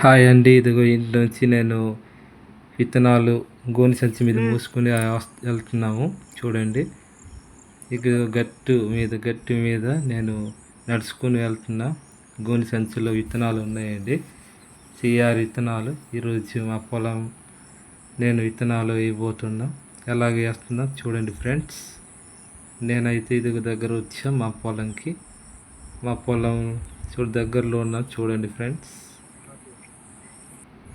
Hi అండి. ఇదిగో ఇంటి నుంచి నేను విత్తనాలు గోని సంచి మీద మూసుకొని వెళ్తున్నాము. చూడండి. ఇక గట్టు మీద గట్టు మీద నేను నడుచుకుని వెళ్తున్నా గోని సంచిలో విత్తనాలు ఉన్నాయండి. సిఆర్ విత్తనాలు. ఈరోజు మా పొలం నేను విత్తనాలు వేయబోతున్నా ఎలాగ వేస్తున్నా చూడండి ఫ్రెండ్స్. నేనైతే ఇది దగ్గర వచ్చా మా పొలంకి. మా పొలం చూడు దగ్గరలో ఉన్న చూడండి ఫ్రెండ్స్.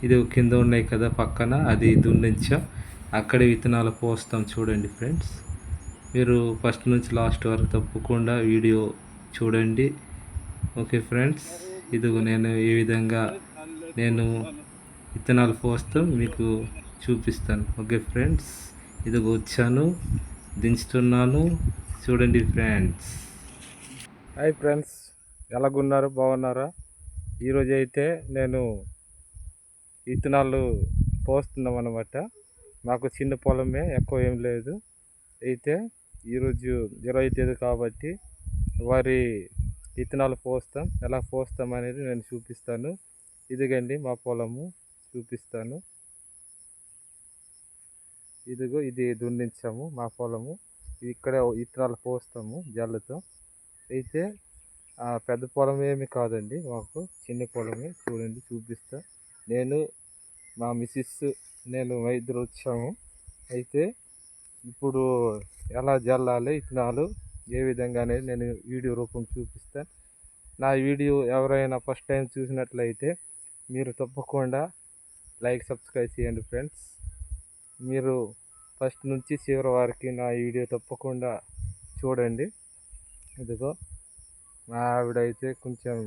ఇది కింద ఉన్నాయి కదా పక్కన అది దున్నించాం. అక్కడే విత్తనాలు పోస్తాం చూడండి ఫ్రెండ్స్. మీరు ఫస్ట్ నుంచి లాస్ట్ వరకు తప్పకుండా వీడియో చూడండి. ఓకే ఫ్రెండ్స్ ఇదిగో నేను ఏ విధంగా నేను విత్తనాలు పోస్తాం మీకు చూపిస్తాను. ఓకే ఫ్రెండ్స్ ఇదిగో వచ్చాను దించుతున్నాను. చూడండి ఫ్రెండ్స్. హాయ్ ఫ్రెండ్స్ ఎలాగున్నారు బాగున్నారా? ఈరోజు అయితే నేను విత్తనాలు పోస్తున్నాం అనమాట మాకు చిన్న పొలమే ఎక్కువ ఏం లేదు. అయితే ఈరోజు ఇరవై తేదీ కాబట్టి వరి విత్తనాలు పోస్తాం. ఎలా పోస్తాం అనేది నేను చూపిస్తాను. ఇదిగండి మా పొలము చూపిస్తాను. ఇదిగో ఇది దున్నించాము మా పొలము. ఇక్కడ విత్తనాలు పోస్తాము జల్లతో. అయితే ఆ పెద్ద పొలం ఏమి కాదండి మాకు చిన్న పొలమే చూడండి చూపిస్తా. నేను మా మిస్సెస్ నేను ఇద్దరు వచ్చాము. అయితే ఇప్పుడు ఎలా జల్లాలి విత్తనాలు ఏ విధంగా అనేది నేను వీడియో రూపం చూపిస్తాను నా వీడియో ఎవరైనా ఫస్ట్ టైం చూసినట్లయితే మీరు తప్పకుండా లైక్ సబ్స్క్రైబ్ చేయండి ఫ్రెండ్స్ మీరు ఫస్ట్ నుంచి చివరి వారికి నా వీడియో తప్పకుండా చూడండి. ఇదిగో మా ఆవిడ అయితే కొంచెం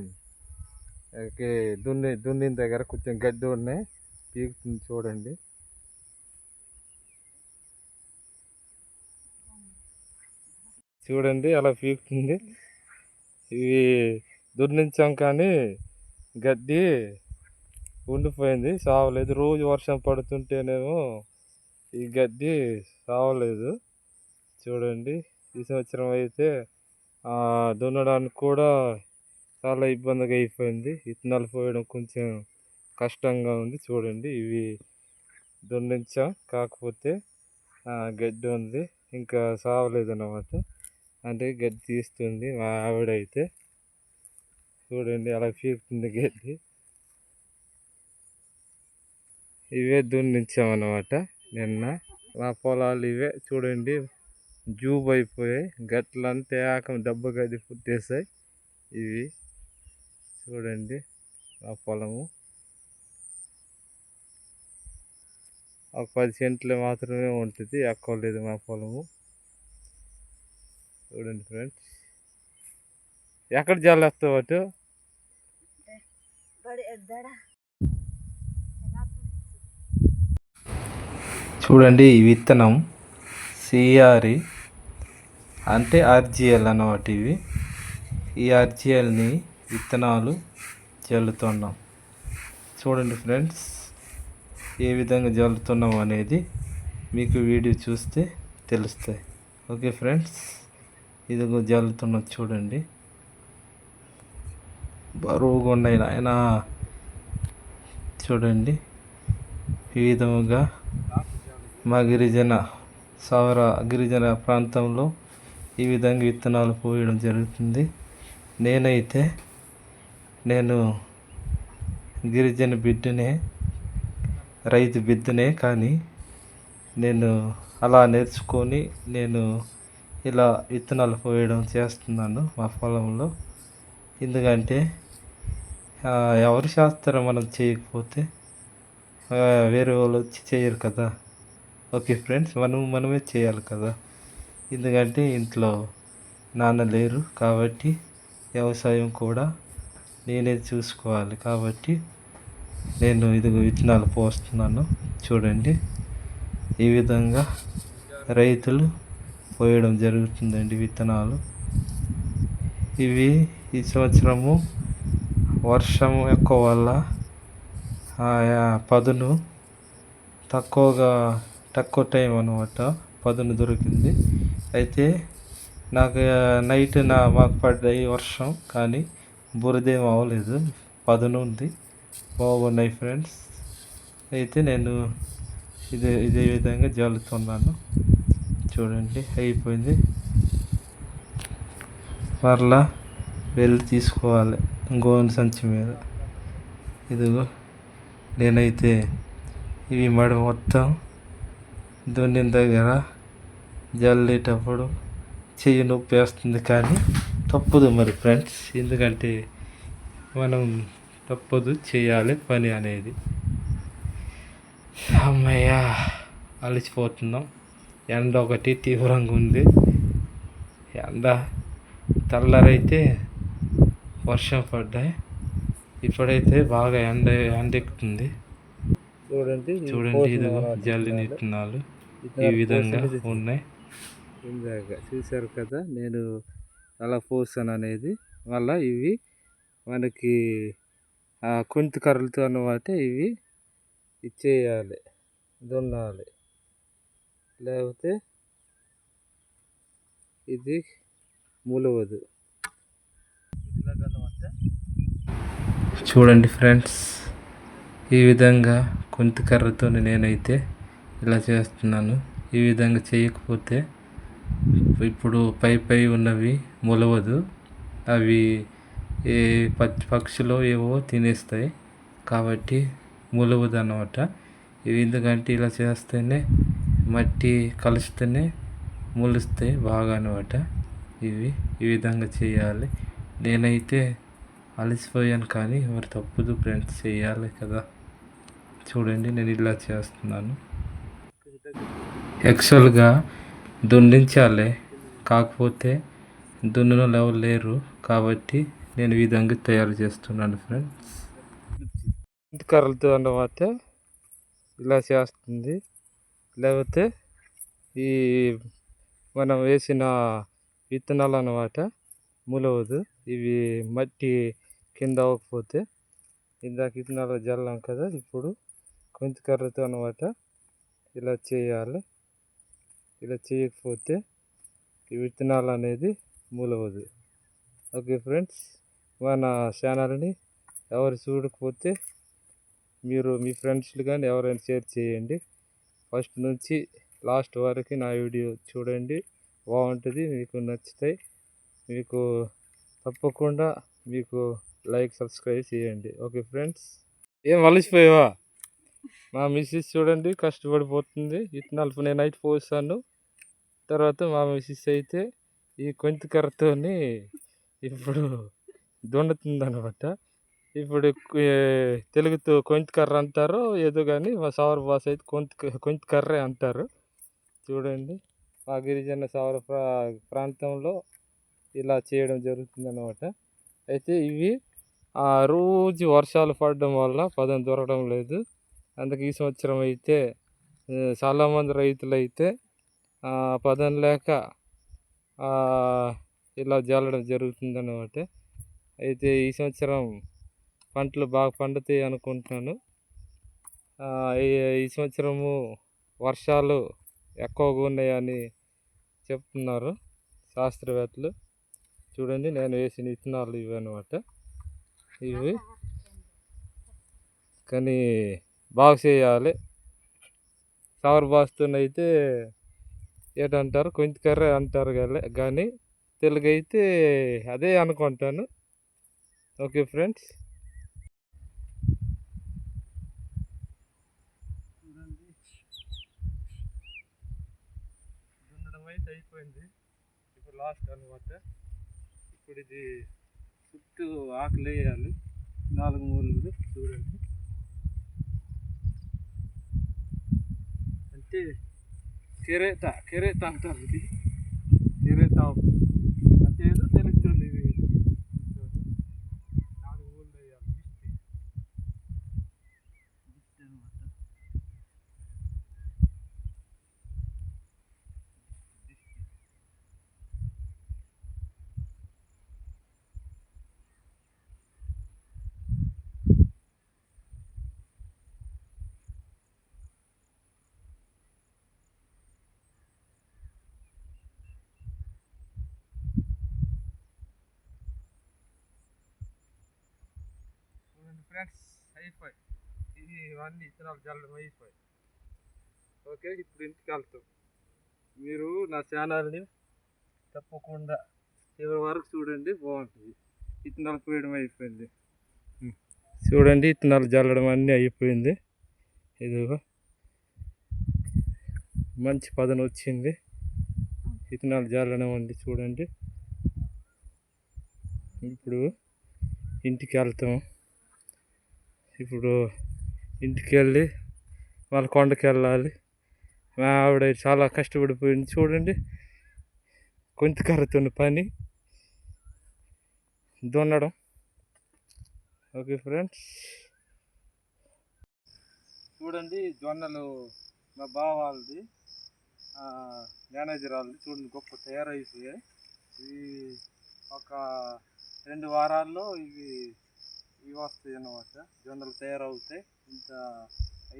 దున్ని దున్నిన దగ్గర కొంచెం గడ్డి ఉన్నాయి. పీకుతుంది చూడండి. చూడండి అలా పీకుతుంది. ఇవి దున్నించాం కానీ గడ్డి ఉండిపోయింది సావలేదు. రోజు వర్షం పడుతుంటేనేమో ఈ గడ్డి సావలేదు. చూడండి ఈ సంవత్సరం అయితే దున్నడానికి కూడా చాలా ఇబ్బందిగా అయిపోయింది. విత్తనాలు పోయడం కొంచెం కష్టంగా ఉంది చూడండి. ఇవి దున్నించాం. కాకపోతే గడ్డి ఉంది. ఇంకా సావలేదన్నమాట. అంటే గడ్డి తీస్తుంది మా ఆవిడ అయితే చూడండి అలా పీకుతుంది గడ్డి. ఇవే దున్నించామన్నమాట నిన్న. మా పొలాలు ఇవే. చూడండి జూబ్ అయిపోయాయి. గట్లంతా ఏకం దెబ్బ గది పుట్టేసాయి ఇవి చూడండి ఆ పొలము. ఒక పది సెంట్లు మాత్రమే ఉంటుంది. ఎక్కువ లేదు మా పొలము. చూడండి ఫ్రెండ్స్. ఎక్కడ జల్లేస్తావు అటు? చూడండి ఈ విత్తనం సిఆర్ఈ అంటే ఆర్జిఎల్ అన్నమాట ఇవి. ఈ ఆర్జిఎల్ని విత్తనాలు చల్లుతున్నాం చూడండి ఫ్రెండ్స్. ఏ విధంగా జల్లుతున్నాం అనేది మీకు వీడియో చూస్తే తెలుస్తాయి. ఓకే ఫ్రెండ్స్ ఇదిగో జల్లుతున్నది చూడండి. బరువుగా ఉన్నాయి ఆయన చూడండి ఈ విధముగా మా గిరిజన సౌర గిరిజన ప్రాంతంలో ఈ విధంగా విత్తనాలు పోయడం జరుగుతుంది. నేనైతే నేను గిరిజన బిడ్డనే రైతు బిడ్డనే కానీ నేను అలా నేర్చుకొని నేను ఇలా విత్తనాలు పోయడం చేస్తున్నాను మా పొలంలో. ఎందుకంటే ఎవరి ఎవరు చేస్తారో మనం చేయకపోతే వేరే వాళ్ళు వచ్చి చేయరు కదా. ఓకే ఫ్రెండ్స్ మనం మనమే చేయాలి కదా. ఎందుకంటే ఇంట్లో నాన్న లేరు కాబట్టి వ్యవసాయం కూడా నేనే చూసుకోవాలి కాబట్టి నేను ఇదిగో విత్తనాలు పోస్తున్నాను చూడండి. ఈ విధంగా రైతులు పోయడం జరుగుతుందండి విత్తనాలు. ఇవి ఈ సంవత్సరము వర్షం ఎక్కువ వల్ల ఆయా పదును తక్కువగా తక్కువ టైం అనమాట పదును దొరికింది. అయితే నాకు నైట్ నా మాకు పడ్డాయి వర్షం కానీ బురదేం అవ్వలేదు పదును ఉంది బాగున్నాయి ఫ్రెండ్స్. అయితే నేను ఇదే ఇదే విధంగా జల్లుతున్నాను. చూడండి అయిపోయింది. మరలా వెళ్ళి తీసుకోవాలి గోను సంచి మీద. ఇదిగో నేనైతే ఇవి మడి మొత్తం దున్నిన దగ్గర జల్లేటప్పుడు చెయ్యి నొప్పి వేస్తుంది కానీ తప్పదు మరి ఫ్రెండ్స్. ఎందుకంటే మనం తప్పదు చేయాలి పని అనేది. అమ్మయ్య అలసిపోతున్నాం. ఎండ ఒకటి తీవ్రంగా ఉంది. ఎండ తెల్లరైతే వర్షం పడ్డాయి. ఇప్పుడైతే బాగా ఎండ ఎండ ఎక్కుతుంది చూడండి ఇది చూడండి తర్వాత జల్లి. నిట్టినాలు ఈ విధంగా ఉన్నాయి. ఇందాక చూశారు కదా నేను అలా పోసాను అనేది. మళ్ళా ఇవి మనకి కుంతి కర్రలతో అయితే ఇవి ఇచ్చేయాలి దున్నాలి. లేకపోతే ఇది మూలవదు. చూడండి ఫ్రెండ్స్ ఈ విధంగా కుంతి కర్రతో నేనైతే ఇలా చేస్తున్నాను. ఈ విధంగా చేయకపోతే ఇప్పుడు పై పై ఉన్నవి మొలవదు. అవి ఏ పక్షి పక్షులు ఏవో తినేస్తాయి. కాబట్టి మొలవదు అన్నమాట ఇవి ఎందుకంటే ఇలా చేస్తేనే మట్టి కలిస్తేనే ములుస్తాయి బాగా అనమాట ఇవి ఈ విధంగా చేయాలి. నేనైతే అలసిపోయాను కానీ మరి తప్పదు ఫ్రెండ్స్ చేయాలి కదా. చూడండి నేను ఇలా చేస్తున్నాను. యాక్చువల్గా దున్నించాలి. కాకపోతే దున్నులో ఎవరు లేరు కాబట్టి నేను ఈ విధంగా తయారు చేస్తున్నాను ఫ్రెండ్స్ కర్రలతో అన్నమాట ఇలా చేస్తుంది. లేకపోతే ఈ మనం వేసిన విత్తనాలు అన్నమాట మూలవదు. ఇవి మట్టి కింద అవ్వకపోతే ఇందాక విత్తనాలు జల్లాం కదా ఇప్పుడు కొంత కర్రతో అన్నమాట ఇలా చేయాలి. ఇలా చేయకపోతే ఈ విత్తనాలు అనేది మూలవదు. ఓకే ఫ్రెండ్స్ మన ఛానల్ని ఎవరు చూడకపోతే మీరు మీ ఫ్రెండ్స్లు కానీ ఎవరైనా షేర్ చేయండి. ఫస్ట్ నుంచి లాస్ట్ వరకు నా వీడియో చూడండి. బాగుంటుంది మీకు నచ్చుతాయి. మీకు తప్పకుండా మీకు లైక్ సబ్స్క్రైబ్ చేయండి. Okay friends. ఏం అలసిపోయావా? మా మిస్సెస్ చూడండి కష్టపడిపోతుంది. ఇట్నాలు నేను నైట్ పోస్తాను తర్వాత మా మిస్సెస్ అయితే ఈ కొంత కర్రతోని ఇప్పుడు దుండుతుంది అనమాట ఇప్పుడు తెలుగుతో కొంత కర్ర అంటారు ఏదో కానీ మా సౌర భాష అయితే కొంతి కొంతి కర్రే అంటారు. చూడండి. మా గిరిజన సౌర ప్రా- ప్రాంతంలో ఇలా చేయడం జరుగుతుంది అనమాట అయితే ఇవి ఆ రోజు వర్షాలు పడడం వల్ల పదం దొరకడం లేదు. అందుకే ఈ సంవత్సరం అయితే చాలామంది రైతులు అయితే పదం లేక ఇలా జల్లడం జరుగుతుంది అనమాట అయితే ఈ సంవత్సరం పంటలు బాగా పండుతాయి అనుకుంటున్నాను. ఈ సంవత్సరము వర్షాలు ఎక్కువగా ఉన్నాయని చెప్తున్నారు శాస్త్రవేత్తలు. చూడండి నేను వేసిన విత్తనాలు ఇవి అనమాట ఇవి. కానీ బాగా చేయాలి. సవర్ బాస్తునైతే ఏటంటారు? కొంత కర్రే అంటారు కానీ తెలుగు అయితే అదే అనుకుంటాను. Okay friends. దున్నడం అయితే అయిపోయింది. ఇప్పుడు లాస్ట్ అనమాట. ఇప్పుడు ఇది చుట్టూ ఆకులు వేయాలి. నాలుగు మూలలు చూడండి. అంటే కెరేత కెరేత అంటారు ఇది. కెరేత అంటే ఏదో తెలుస్తుంది ఇది నాలుగు మూలలు వేయాలి దిష్టి దిష్టి అనమాట దిష్టి చూడండి ఫ్రెండ్స్ అయిపోయి. ఇవి ఇవన్నీ ఇతరాలు జల్లడం అయిపోయి. ఓకే ఇప్పుడు ఇంటికి వెళ్తాం. మీరు నా ఛానల్ని తప్పకుండా చివరి వరకు చూడండి బాగుంటుంది. ఇత్తనాలు పోయడం అయిపోయింది. చూడండి ఇత్తనాలు జల్లడం అన్నీ అయిపోయింది. ఇదిగో. మంచి పదన వచ్చింది. ఇత్తనాలు జల్లడం అండి చూడండి. ఇప్పుడు ఇంటికి వెళ్తాం. ఇప్పుడు ఇంటికి వెళ్ళి వాళ్ళ కొండకి వెళ్ళాలి మా ఆవిడ చాలా కష్టపడిపోయింది. చూడండి కొంచెకర్రతో పని. దున్నడం. Okay friends. చూడండి జొన్నలు మా బావ వాళ్ళది మేనేజర్ వాళ్ళది. చూడండి గొప్ప తయారైపోయాయి. ఇవి ఒక రెండు వారాల్లో ఇవి ఇవి వస్తాయి అన్నమాట జొన్నలు తయారవుతాయి. ఇంత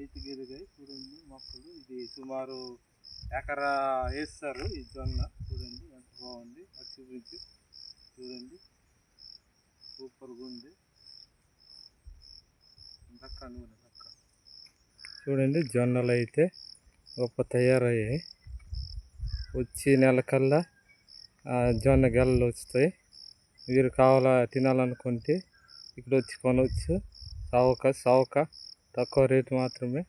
ఐదు ఎదిగాయి చూడండి మొక్కలు. ఇది సుమారు ఎకరా వేస్తారు ఈ జొన్న. చూడండి ఎంత బాగుంది. అది చూపించి. చూడండి. సూపర్గా ఉంది. దక్క నూనె దక్క చూడండి జొన్నలు అయితే గొప్ప తయారయ్యాయి. వచ్చి నెలకల్లా కల్లా జొన్న గెలలు వస్తాయి. మీరు కావాలా తినాలనుకుంటే ఇక్కడ వచ్చి కొనవచ్చు చౌక చౌక తక్కువ రేటు మాత్రమే.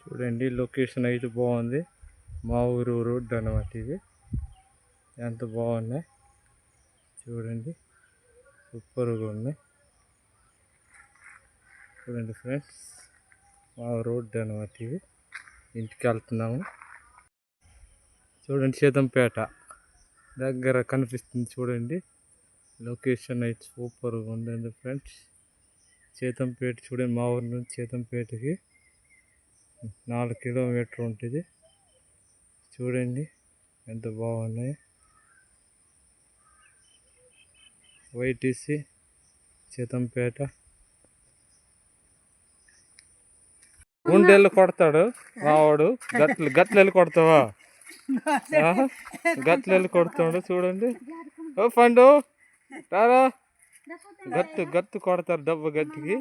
చూడండి లొకేషన్ అయితే బాగుంది. మా ఊరు రోడ్డు అనమాట ఇది. ఎంత బాగున్నాయి. చూడండి సూపర్గా ఉన్నాయి. చూడండి ఫ్రెండ్స్ మా రోడ్డు అనమాట ఇది. ఇంటికి వెళ్తున్నాము. చూడండి సీతంపేట దగ్గర కనిపిస్తుంది చూడండి. లొకేషన్ అయితే సూపర్గా ఉందండి ఫ్రెండ్స్. సీతంపేట చూడండి మా ఊరి నుంచి సీతంపేటకి నాలుగు కిలోమీటర్ ఉంటుంది. చూడండి ఎంత బాగున్నాయి. వైటీసీ సీతంపేట గుండెళ్ళు కొడతాడు మావాడు గట్లు గట్లు వెళ్ళి కొడతావా? ఆ? గట్లు వెళ్ళి కొడతాడు చూడండి. ఓ పండు రారా. గత్తు గత్తు కొడతారు డబ్బు గత్తికి